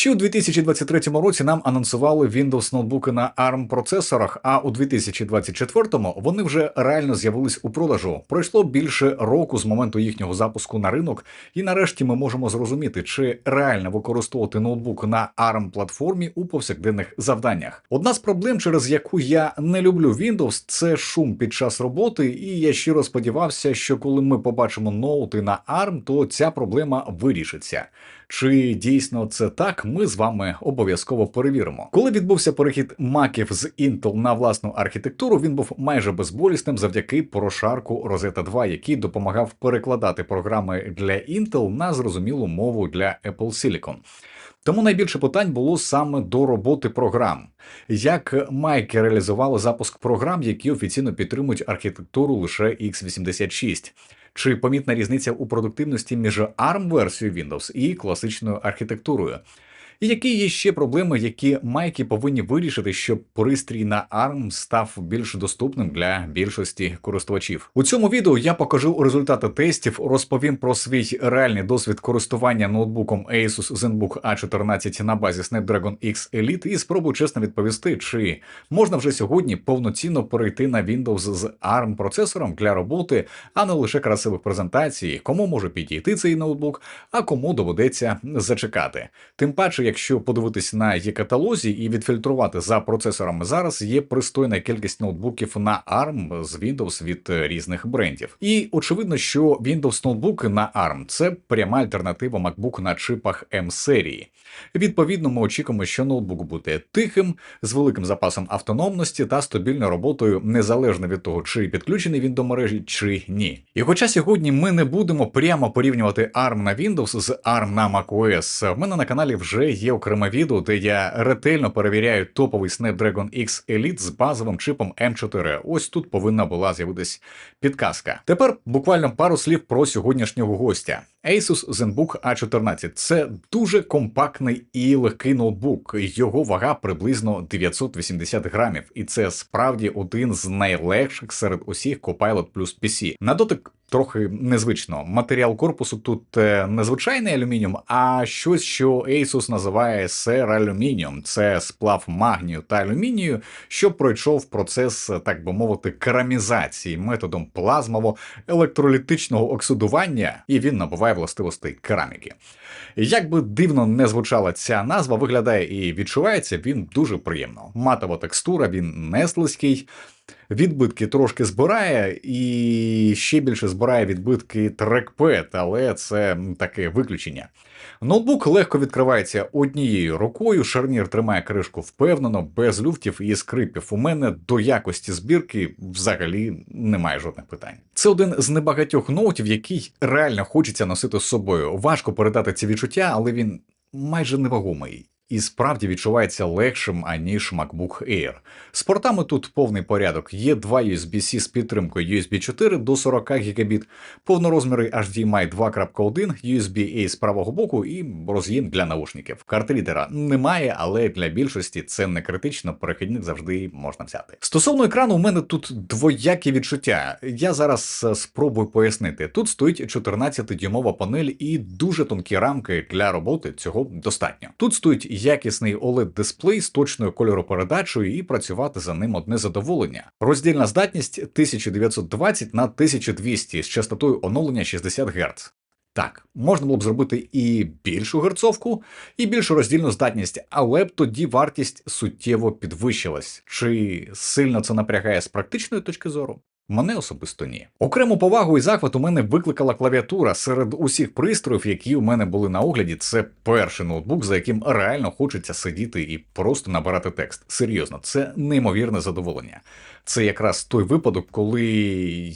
Ще у 2023 році нам анонсували Windows ноутбуки на ARM процесорах, а у 2024-му вони вже реально з'явились у продажу. Пройшло більше року з моменту їхнього запуску на ринок, і нарешті ми можемо зрозуміти, чи реально використовувати ноутбук на ARM платформі у повсякденних завданнях. Одна з проблем, через яку я не люблю Windows, це шум під час роботи, і я щиро сподівався, що коли ми побачимо ноути на ARM, то ця проблема вирішиться. Чи дійсно це так, ми з вами обов'язково перевіримо. Коли відбувся перехід маків з Intel на власну архітектуру, він був майже безболісним завдяки прошарку Rosetta 2, який допомагав перекладати програми для Intel на зрозумілу мову для Apple Silicon. Тому найбільше питань було саме до роботи програм. Як майки реалізували запуск програм, які офіційно підтримують архітектуру лише x86? Чи помітна різниця у продуктивності між ARM-версією Windows і класичною архітектурою? І які є ще проблеми, які майки повинні вирішити, щоб пристрій на ARM став більш доступним для більшості користувачів? У цьому відео я покажу результати тестів, розповім про свій реальний досвід користування ноутбуком Asus ZenBook A14 на базі Snapdragon X Elite і спробую чесно відповісти, чи можна вже сьогодні повноцінно перейти на Windows з ARM процесором для роботи, а не лише красивих презентацій, кому може підійти цей ноутбук, а кому доведеться зачекати. Тим паче якщо подивитись на її каталозі і відфільтрувати за процесорами зараз, є пристойна кількість ноутбуків на ARM з Windows від різних брендів. І очевидно, що Windows ноутбуки на ARM – це пряма альтернатива MacBook на чипах M серії. Відповідно, ми очікуємо, що ноутбук буде тихим, з великим запасом автономності та стабільною роботою, незалежно від того, чи підключений він до мережі, чи ні. І хоча сьогодні ми не будемо прямо порівнювати ARM на Windows з ARM на macOS, в мене на каналі вже є окреме відео, де я ретельно перевіряю топовий Snapdragon X Elite з базовим чипом M4. Ось тут повинна була з'явитись підказка. Тепер буквально пару слів про сьогоднішнього гостя. Asus ZenBook A14 це дуже компактний і легкий ноутбук. Його вага приблизно 980 грамів, і це справді один з найлегших серед усіх Copilot Plus PC. На дотик трохи незвично. Матеріал корпусу тут незвичайний не алюмініум, а щось, що Asus називає сер-алюмініум. Це сплав магнію та алюмінію, що пройшов процес, так би мовити, керамізації методом плазмово-електролітичного оксидування, і він набуває властивостей кераміки. Як би дивно не звучала ця назва, виглядає і відчувається він дуже приємно. Матова текстура, він не слизький. Відбитки трошки збирає, і ще більше збирає відбитки трекпет, але це таке виключення. Ноутбук легко відкривається однією рукою, шарнір тримає кришку впевнено, без люфтів і скрипів. У мене до якості збірки взагалі немає жодних питань. Це один з небагатьох ноутів, який реально хочеться носити з собою. Важко передати ці відчуття, але він майже невагомий і справді відчувається легшим, аніж MacBook Air. З портами тут повний порядок. Є два USB-C з підтримкою USB 4 до 40 Гбіт, повнорозмірий HDMI 2.1, USB-A з правого боку і роз'єм для наушників. Карти лідера немає, але для більшості це не критично, перехідник завжди можна взяти. Стосовно екрану, у мене тут двоякі відчуття. Я зараз е, спробую пояснити. Тут стоїть 14-дюймова панель і дуже тонкі рамки для роботи. Цього достатньо. Тут стоїть якісний oled дисплей з точною кольоропередачею і працювати за ним одне задоволення. Роздільна здатність 1920 на 1200 з частотою оновлення 60 Гц. Так, можна було б зробити і більшу герцовку, і більшу роздільну здатність, але б тоді вартість суттєво підвищилась. Чи сильно це напрягає з практичної точки зору? Мене особисто ні. Окрему повагу і захват у мене викликала клавіатура серед усіх пристроїв, які у мене були на огляді. Це перший ноутбук, за яким реально хочеться сидіти і просто набирати текст. Серйозно, це неймовірне задоволення. Це якраз той випадок, коли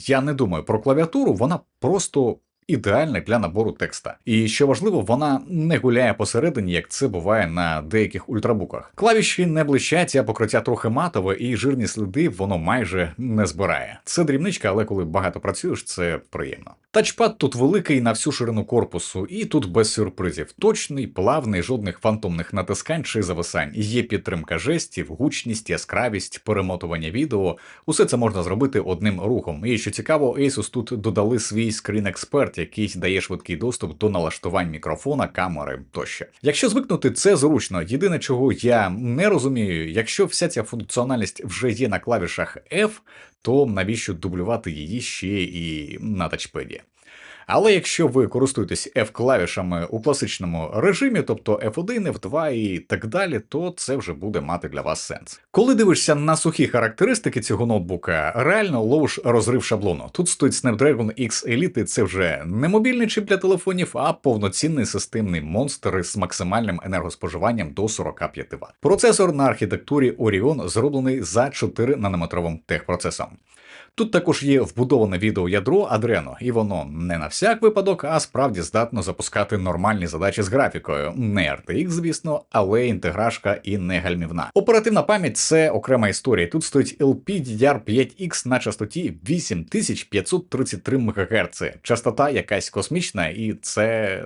я не думаю про клавіатуру, вона просто ідеальна для набору текста. І що важливо, вона не гуляє посередині, як це буває на деяких ультрабуках. Клавіші не блищать, а покриття трохи матове, і жирні сліди воно майже не збирає. Це дрібничка, але коли багато працюєш, це приємно. Тачпад тут великий на всю ширину корпусу, і тут без сюрпризів. Точний, плавний, жодних фантомних натискань чи зависань. Є підтримка жестів, гучність, яскравість, перемотування відео. Усе це можна зробити одним рухом. І що цікаво, Asus тут додали свій Screen Expert, наприклад, який дає швидкий доступ до налаштувань мікрофона, камери тощо. Якщо звикнути, це зручно. Єдине, чого я не розумію, якщо вся ця функціональність вже є на клавішах F, то навіщо дублювати її ще і на тачпеді? Але якщо ви користуєтесь F-клавішами у класичному режимі, тобто F1, F2 і так далі, то це вже буде мати для вас сенс. Коли дивишся на сухі характеристики цього ноутбука, реально ловиш розрив шаблону. Тут стоїть Snapdragon X Elite, це вже не мобільний чип для телефонів, а повноцінний системний монстр з максимальним енергоспоживанням до 45 Вт. Процесор на архітектурі Orion зроблений за 4 нанометровим техпроцесом. Тут також є вбудоване відеоядро Adreno, і воно не на всяк випадок, а справді здатно запускати нормальні задачі з графікою. Не RTX, звісно, але інтеграшка і не гальмівна. Оперативна пам'ять це окрема історія. Тут стоїть LPDDR5X на частоті 8533 МГц. Частота якась космічна, і це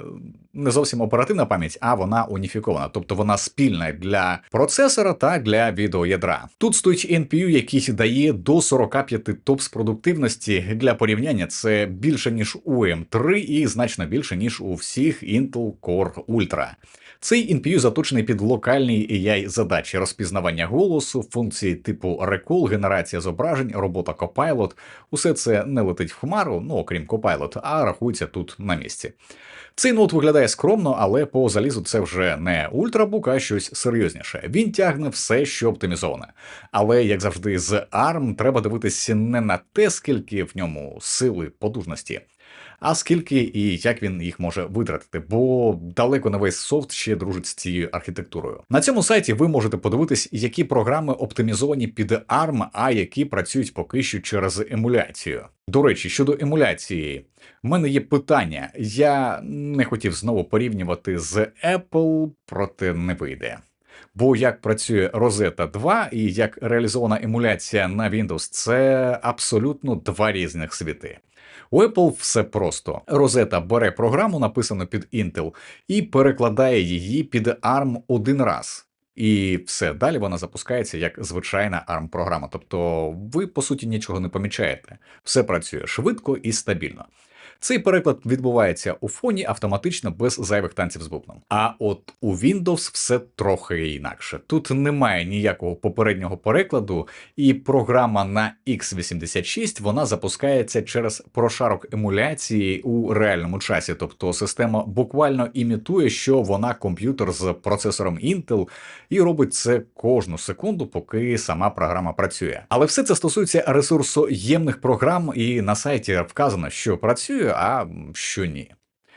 не зовсім оперативна пам'ять, а вона уніфікована, тобто вона спільна для процесора та для відеоядра. Тут стоїть NPU, який дає до 45 топ з продуктивності для порівняння. Це більше ніж у M3 і значно більше ніж у всіх Intel Core Ultra. Цей NPU заточений під локальні AI задачі розпізнавання голосу, функції типу Recall, генерація зображень, робота Copilot. Усе це не летить в хмару, ну окрім Copilot, а рахується тут на місці. Цей ноут виглядає скромно, але по залізу це вже не ультрабук, а щось серйозніше. Він тягне все, що оптимізоване. Але, як завжди, з ARM треба дивитися не на те, скільки в ньому сили потужності, а скільки і як він їх може витратити, бо далеко не весь софт ще дружить з цією архітектурою. На цьому сайті ви можете подивитись, які програми оптимізовані під ARM, а які працюють поки що через емуляцію. До речі, щодо емуляції, в мене є питання. Я не хотів знову порівнювати з Apple, проте не вийде. Бо як працює Rosetta 2 і як реалізована емуляція на Windows, це абсолютно два різних світи. У Apple все просто. Розета бере програму, написану під Intel, і перекладає її під ARM один раз. І все, далі вона запускається як звичайна ARM-програма. Тобто ви, по суті, нічого не помічаєте. Все працює швидко і стабільно. Цей переклад відбувається у фоні автоматично без зайвих танців з бубном. А от у Windows все трохи інакше. Тут немає ніякого попереднього перекладу, і програма на x86 вона запускається через прошарок емуляції у реальному часі. Тобто система буквально імітує, що вона комп'ютер з процесором Intel, і робить це кожну секунду, поки сама програма працює. Але все це стосується ресурсоємних програм, і на сайті вказано, що працює а що ні.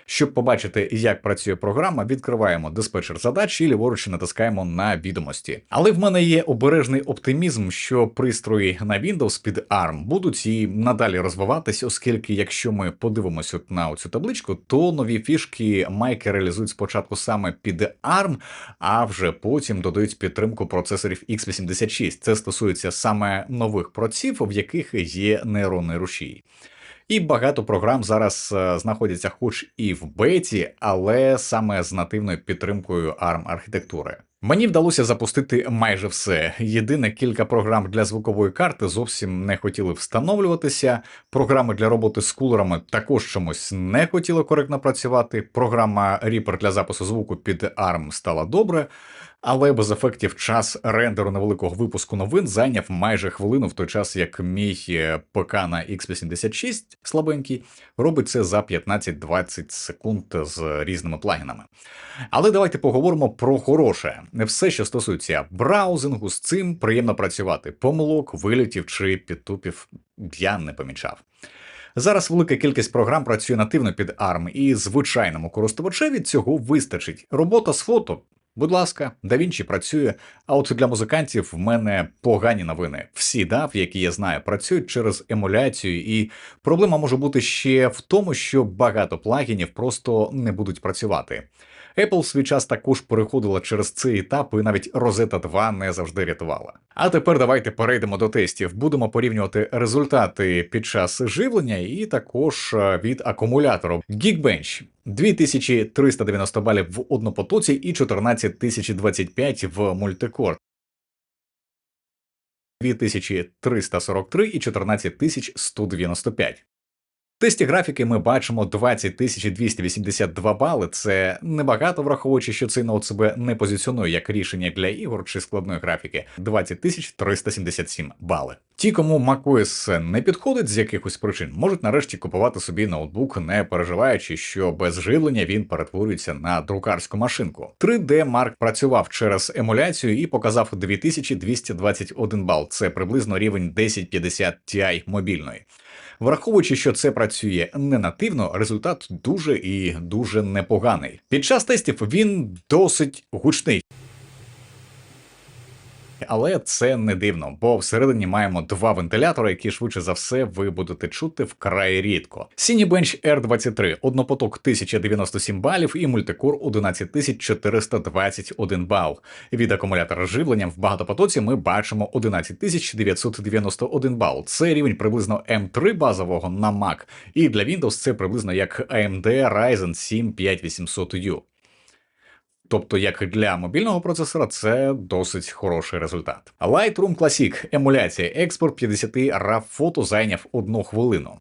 Щоб побачити, як працює програма, відкриваємо диспетчер задач і ліворуч натискаємо на відомості. Але в мене є обережний оптимізм, що пристрої на Windows під ARM будуть і надалі розвиватись, оскільки, якщо ми подивимося на цю табличку, то нові фішки майки реалізують спочатку саме під ARM, а вже потім додають підтримку процесорів x86. Це стосується саме нових проців, в яких є нейронний рушій. І багато програм зараз е, знаходяться, хоч і в беті, але саме з нативною підтримкою ARM архітектури. Мені вдалося запустити майже все. Єдине кілька програм для звукової карти зовсім не хотіли встановлюватися. Програми для роботи з кулерами також чомусь не хотіли коректно працювати. Програма Reaper для запису звуку під ARM стала добре але без ефектів час рендеру невеликого випуску новин зайняв майже хвилину, в той час як мій е, ПК на X86 слабенький робить це за 15-20 секунд з різними плагінами. Але давайте поговоримо про хороше. Не все, що стосується браузингу, з цим приємно працювати. Помилок, вилітів чи підтупів я не помічав. Зараз велика кількість програм працює нативно під ARM, і звичайному користувачеві цього вистачить. Робота з фото Будь ласка, DaVinci працює. А от для музикантів в мене погані новини. Всі DAV, які я знаю, працюють через емуляцію, і проблема може бути ще в тому, що багато плагінів просто не будуть працювати. Apple в свій час також переходила через цей етап, і навіть Rosetta 2 не завжди рятувала. А тепер давайте перейдемо до тестів. Будемо порівнювати результати під час живлення і також е, від акумулятору. Geekbench 2390 балів в однопотоці і 14025 в мультикор. 2343 і 14195. Тесті графіки ми бачимо 20 282 бали. Це небагато, враховуючи, що цей ноут себе не позиціонує як рішення для ігор чи складної графіки. 20 377 бали. Ті, кому macOS не підходить з якихось причин, можуть нарешті купувати собі ноутбук, не переживаючи, що без живлення він перетворюється на друкарську машинку. 3D Mark працював через емуляцію і показав 2221 бал. Це приблизно рівень 1050 Ti мобільної. Враховуючи, що це працює не нативно, результат дуже і дуже непоганий. Під час тестів він досить гучний. Але це не дивно, бо всередині маємо два вентилятори, які швидше за все ви будете чути вкрай рідко. Cinebench R23, однопоток 1097 балів і мультикор 11421 бал. Від акумулятора з живленням в багатопотоці ми бачимо 11991 бал. Це рівень приблизно M3 базового на Mac, і для Windows це приблизно як AMD Ryzen 7 5800U. Тобто, як для мобільного процесора, це досить хороший результат. Lightroom Classic емуляція експорт 50 RAW фото зайняв одну хвилину.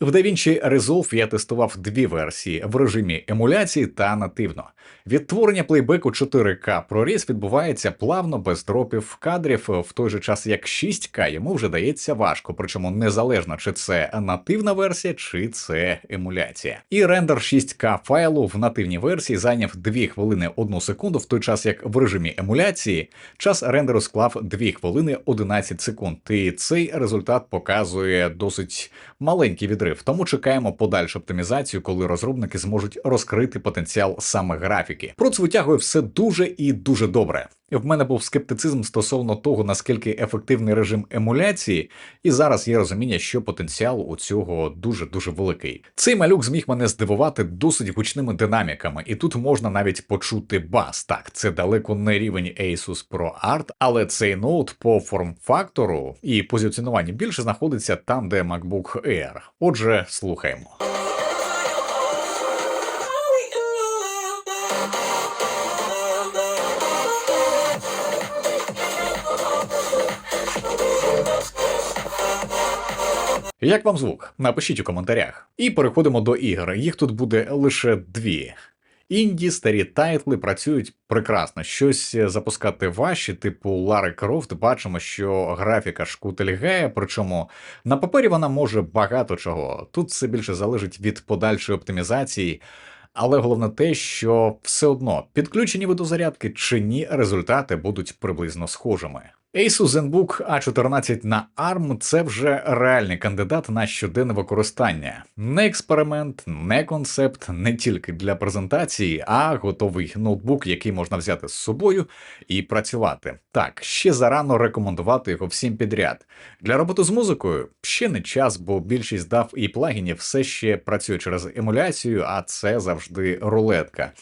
В DaVinci Resolve я тестував дві версії в режимі емуляції та нативно. Відтворення плейбеку 4К проріз відбувається плавно без дропів кадрів, в той же час як 6К йому вже дається важко, причому незалежно чи це нативна версія, чи це емуляція. І рендер 6К файлу в нативній версії зайняв 2 хвилини 1 секунду, в той час як в режимі емуляції час рендеру склав 2 хвилини 11 секунд. І цей результат показує досить маленький відрив. Тому чекаємо подальшу оптимізацію, коли розробники зможуть розкрити потенціал саме графіки. Проц витягує все дуже і дуже добре. В мене був скептицизм стосовно того, наскільки ефективний режим емуляції, і зараз є розуміння, що потенціал у цього дуже дуже великий. Цей малюк зміг мене здивувати досить гучними динаміками, і тут можна навіть почути бас. Так, це далеко не рівень Asus Pro Art, але цей ноут по форм-фактору і позиціонуванні більше знаходиться там, де MacBook Air. Отже, слухаємо. Як вам звук? Напишіть у коментарях. І переходимо до ігор. Їх тут буде лише дві. Інді, старі тайтли працюють прекрасно. Щось запускати важче, типу Лари Крофт, бачимо, що графіка шкутельгає, причому на папері вона може багато чого. Тут все більше залежить від подальшої оптимізації. Але головне те, що все одно підключені ви до зарядки чи ні, результати будуть приблизно схожими. Asus ZenBook A14 на ARM – це вже реальний кандидат на щоденне використання. Не експеримент, не концепт, не тільки для презентації, а готовий ноутбук, який можна взяти з собою і працювати. Так, ще зарано рекомендувати його всім підряд. Для роботи з музикою ще не час, бо більшість дав і плагінів все ще працює через емуляцію, а це завжди рулетка.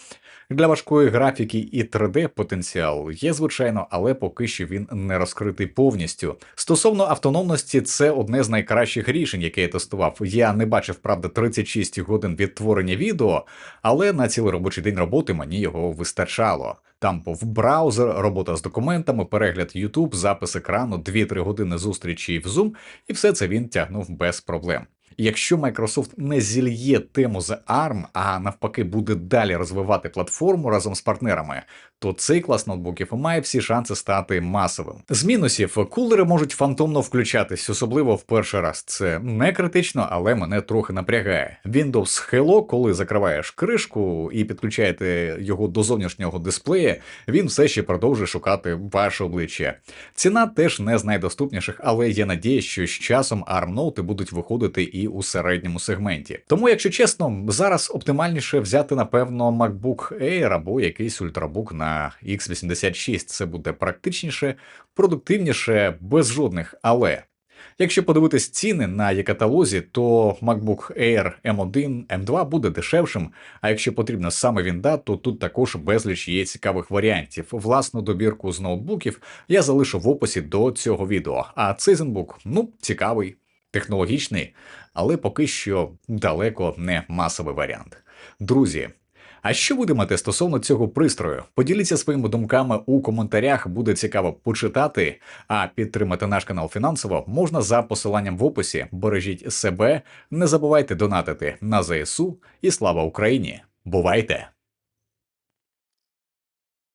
Для важкої графіки і 3D потенціал є, звичайно, але поки що він не розкритий повністю. Стосовно автономності, це одне з найкращих рішень, яке я тестував. Я не бачив, правда, 36 годин відтворення відео, але на цілий робочий день роботи мені його вистачало. Там був браузер, робота з документами, перегляд YouTube, запис екрану, 2-3 години зустрічі в Zoom, і все це він тягнув без проблем. Якщо Microsoft не зільє тему з ARM, а навпаки буде далі розвивати платформу разом з партнерами, то цей клас ноутбуків має всі шанси стати масовим. З мінусів кулери можуть фантомно включатись, особливо в перший раз. Це не критично, але мене трохи напрягає. Windows Hello, коли закриваєш кришку і підключаєте його до зовнішнього дисплея, він все ще продовжує шукати ваше обличчя. Ціна теж не з найдоступніших, але є надія, що з часом ARM ноути будуть виходити у середньому сегменті. Тому, якщо чесно, зараз оптимальніше взяти, напевно, MacBook Air або якийсь ультрабук на X86. Це буде практичніше, продуктивніше, без жодних але. Якщо подивитись ціни на є-каталозі, то MacBook Air M1, M2 буде дешевшим. А якщо потрібна саме вінда, то тут також безліч є цікавих варіантів. Власну добірку з ноутбуків я залишу в описі до цього відео. А цей зенбук, ну, цікавий, технологічний, але поки що далеко не масовий варіант. Друзі. А що ви думаєте стосовно цього пристрою? Поділіться своїми думками у коментарях, буде цікаво почитати. А підтримати наш канал фінансово можна за посиланням в описі. Бережіть себе, не забувайте донатити на ЗСУ і слава Україні! Бувайте!